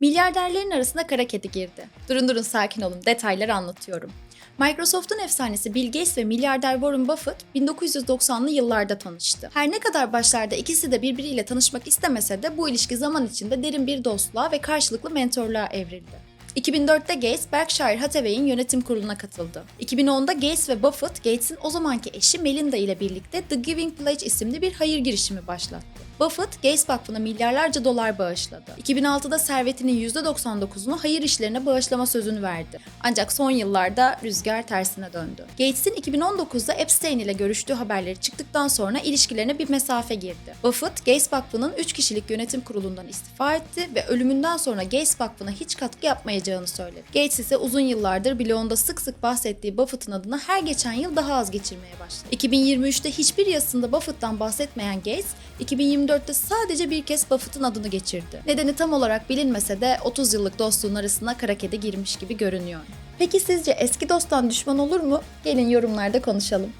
Milyarderlerin arasına kara kedi girdi. Durun durun sakin olun detayları anlatıyorum. Microsoft'un efsanesi Bill Gates ve milyarder Warren Buffett 1990'lı yıllarda tanıştı. Her ne kadar başlarda ikisi de birbiriyle tanışmak istemese de bu ilişki zaman içinde derin bir dostluğa ve karşılıklı mentorluğa evrildi. 2004'te Gates, Berkshire Hathaway'in yönetim kuruluna katıldı. 2010'da Gates ve Buffett, Gates'in o zamanki eşi Melinda ile birlikte The Giving Pledge isimli bir hayır girişimi başlattı. Buffett, Gates Vakfı'na milyarlarca dolar bağışladı. 2006'da servetinin %99'unu hayır işlerine bağışlama sözünü verdi. Ancak son yıllarda rüzgar tersine döndü. Gates'in 2019'da Epstein ile görüştüğü haberleri çıktıktan sonra ilişkilerine bir mesafe girdi. Buffett, Gates Vakfı'nın 3 kişilik yönetim kurulundan istifa etti ve ölümünden sonra Gates Vakfı'na hiç katkı yapmayacağını söyledi. Gates ise uzun yıllardır bloğunda sık sık bahsettiği Buffett'ın adına her geçen yıl daha az geçirmeye başladı. 2023'te hiçbir yazısında Buffett'tan bahsetmeyen Gates, 2024'te sadece bir kez Buffett'ın adını geçirdi. Nedeni tam olarak bilinmese de 30 yıllık dostluğun arasına kara kedi girmiş gibi görünüyor. Peki sizce eski dosttan düşman olur mu? Gelin yorumlarda konuşalım.